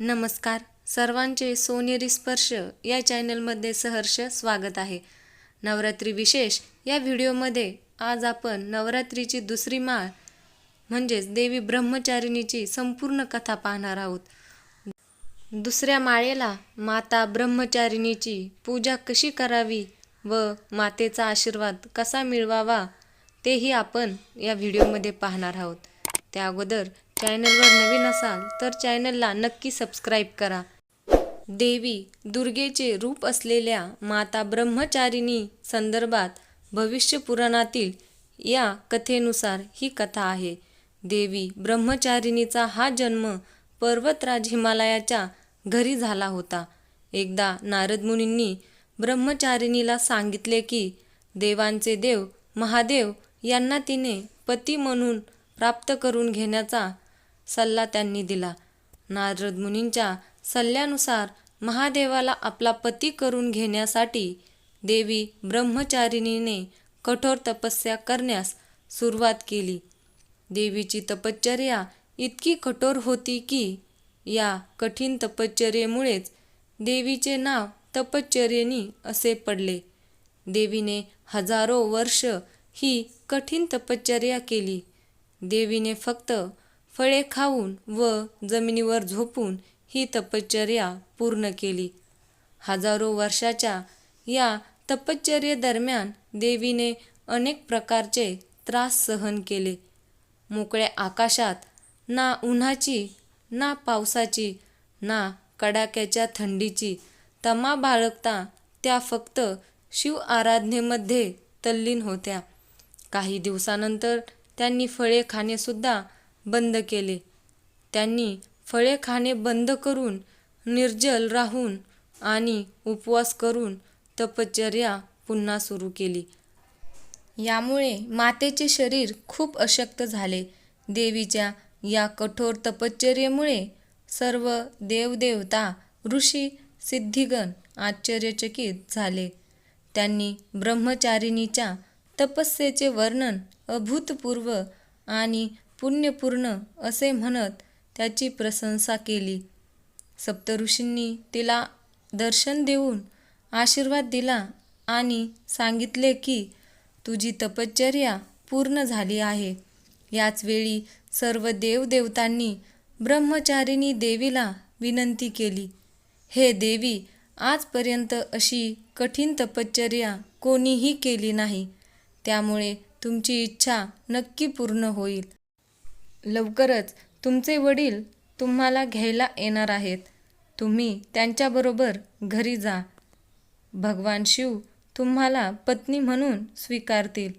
नमस्कार. सर्वांचे सोनेरी स्पर्श या चॅनलमध्ये सहर्ष स्वागत आहे. नवरात्री विशेष या व्हिडिओमध्ये आज आपण नवरात्रीची दुसरी माळ म्हणजेच देवी ब्रह्मचारिणीची संपूर्ण कथा पाहणार आहोत. दुसऱ्या माळेला माता ब्रह्मचारिणीची पूजा कशी करावी व मातेचा आशीर्वाद कसा मिळवावा तेही आपण या व्हिडिओमध्ये पाहणार आहोत. त्या अगोदर चॅनलवर नवीन असाल तर चॅनलला नक्की सबस्क्राईब करा. देवी दुर्गेचे रूप असलेल्या माता ब्रह्मचारिणी संदर्भात भविष्य पुराणातील या कथेनुसार ही कथा आहे. देवी ब्रह्मचारिणीचा हा जन्म पर्वतराज हिमालयाच्या घरी झाला होता. एकदा नारद मुनींनी ब्रह्मचारिणीला सांगितले की देवांचे देव महादेव यांना तिने पती म्हणून प्राप्त करून घेण्याचा सल्ला त्यांनी दिला. नारद मुनींच्या सल्ल्यानुसार महादेवाला आपला पती करून घेण्यासाठी देवी ब्रह्मचारिणीने कठोर तपस्या करण्यास सुरुवात केली. देवीची तपश्चर्या इतकी कठोर होती की या कठीण तपश्चर्येमुळेच देवीचे नाव तपश्चर्यनी असे पडले. देवीने हजारो वर्ष ही कठीण तपश्चर्या केली. देवीने फक्त फळे खाऊन व जमिनीवर झोपून ही तपश्चर्या पूर्ण केली. हजारो वर्षाच्या या तपश्चर्येदरम्यान देवीने अनेक प्रकारचे त्रास सहन केले. मोकळ्या आकाशात ना उन्हाची ना पावसाची ना कडाक्याच्या थंडीची तमा बाळगता त्या फक्त शिव आराधनेमध्ये तल्लीन होत्या. काही दिवसानंतर त्यांनी फळे खाणेसुद्धा बंद केले. त्यांनी फळे खाणे बंद करून निर्जल राहून आणि उपवास करून तपश्चर्या पुन्हा सुरू केली. यामुळे मातेचे शरीर खूप अशक्त झाले. देवीच्या या कठोर तपश्चर्येमुळे सर्व देवदेवता ऋषी सिद्धिगण आश्चर्यचकित झाले. त्यांनी ब्रह्मचारिणीच्या तपस्येचे वर्णन अभूतपूर्व आणि पुण्यपूर्ण असे म्हणत त्याची प्रशंसा केली. सप्तऋषींनी तिला दर्शन देऊन आशीर्वाद दिला आणि सांगितले की तुझी तपश्चर्या पूर्ण झाली आहे. याच वेळी सर्व देवदेवतांनी ब्रह्मचारिणी देवीला विनंती केली. हे देवी आजपर्यंत अशी कठीण तपश्चर्या कोणीही केली नाही. त्यामुळे तुमची इच्छा नक्की पूर्ण होईल. लवकरच तुमचे वडील तुम्हाला घ्यायला येणार आहेत. तुम्ही त्यांच्याबरोबर घरी जा. भगवान शिव तुम्हाला पत्नी म्हणून स्वीकारतील.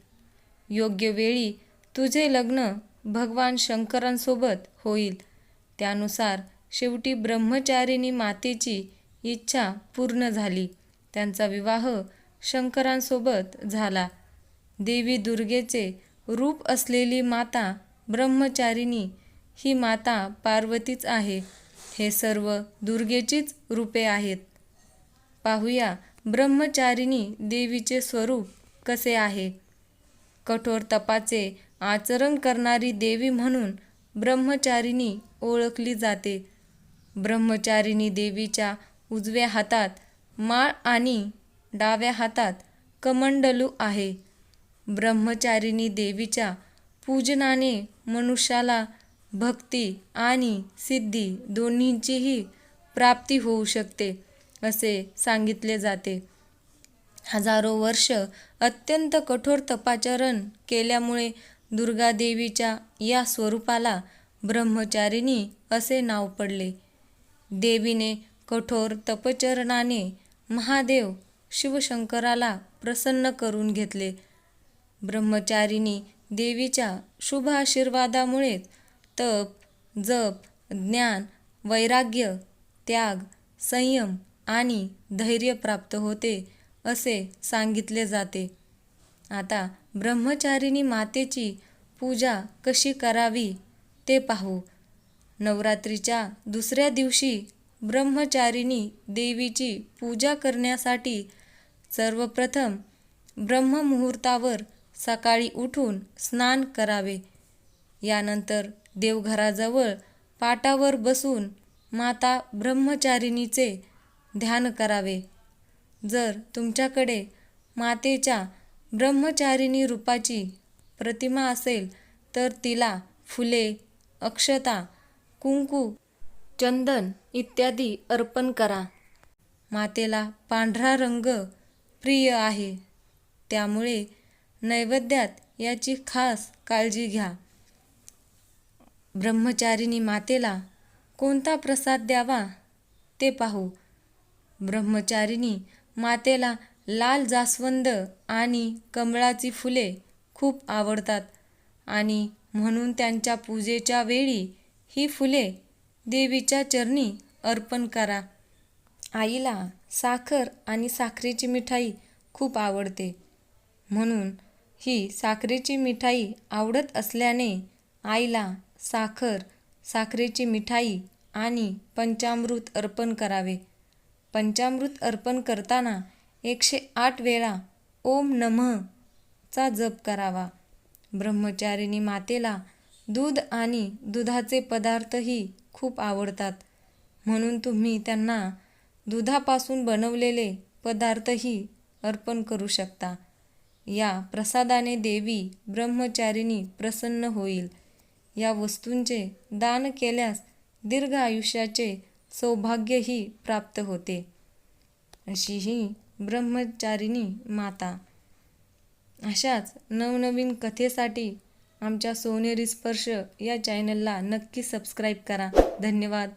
योग्य वेळी तुझे लग्न भगवान शंकरांसोबत होईल. त्यानुसार शेवटी ब्रह्मचारिणी मातेची इच्छा पूर्ण झाली. त्यांचा विवाह शंकरांसोबत झाला. देवी दुर्गेचे रूप असलेली माता ब्रह्मचारिणी ही माता पार्वतीच आहे. हे सर्व दुर्गेचीच रूपे आहेत. पाहूया ब्रह्मचारिणी देवीचे स्वरूप कसे आहे. कठोर तपाचे आचरण करणारी देवी म्हणून ब्रह्मचारिणी ओळखली जाते. ब्रह्मचारिणी देवीच्या उजव्या हातात माळ आणि डाव्या हातात कमंडलू आहे. ब्रह्मचारिणी देवीच्या पूजनाने मनुष्याला भक्ती आणि सिद्धी दोन्हींचीही प्राप्ती होऊ शकते असे सांगितले जाते. हजारो वर्ष अत्यंत कठोर तपाचरण केल्यामुळे दुर्गादेवीच्या या स्वरूपाला ब्रह्मचारिणी असे नाव पडले. देवीने कठोर तपचरणाने महादेव शिवशंकराला प्रसन्न करून घेतले. ब्रह्मचारिणी देवीच्या शुभ आशीर्वादामुळेच तप जप ज्ञान वैराग्य त्याग संयम आणि धैर्य प्राप्त होते असे सांगितले जाते. आता ब्रह्मचारिणी मातेची पूजा कशी करावी ते पाहू. नवरात्रीच्या दुसऱ्या दिवशी ब्रह्मचारिणी देवीची पूजा करण्यासाठी सर्वप्रथम ब्रह्ममुहूर्तावर सकाळी उठून स्नान करावे. यानंतर देवघराजवळ पाटावर बसून माता ब्रह्मचारिणीचे ध्यान करावे. जर तुमच्याकडे मातेच्या ब्रह्मचारिणी रूपाची प्रतिमा असेल तर तिला फुले अक्षता कुंकू चंदन इत्यादी अर्पण करा. मातेला पांढरा रंग प्रिय आहे. त्यामुळे नैवेद्यात याची खास काळजी घ्या. ब्रह्मचारिणी मातेला कोणता प्रसाद द्यावा ते पाहू. ब्रह्मचारिणी मातेला लाल जास्वंद आणि कमळाची फुले खूप आवडतात आणि म्हणून त्यांच्या पूजेच्या वेळी ही फुले देवीच्या चरणी अर्पण करा. आईला साखर आणि साखरेची मिठाई खूप आवडते. म्हणून ही साखरेची मिठाई आवडत असल्याने आईला साखर साखरेची मिठाई आणि पंचामृत अर्पण करावे. पंचामृत अर्पण करताना एकशे आठ वेळा ओम नमः चा जप करावा. ब्रह्मचारिणी मातेला दूध आणि दुधाचे पदार्थही खूप आवडतात. म्हणून तुम्ही त्यांना दुधापासून बनवलेले पदार्थही अर्पण करू शकता. या प्रसादाने देवी ब्रह्मचारिणी प्रसन्न होईल. या वस्तूंचे दान केल्यास दीर्घ आयुष्याचे सौभाग्यही प्राप्त होते. अशी ही ब्रह्मचारिणी माता. अशाच नवनवीन कथेसाठी आमच्या सोनेरी स्पर्श या चॅनलला नक्की सबस्क्राईब करा. धन्यवाद.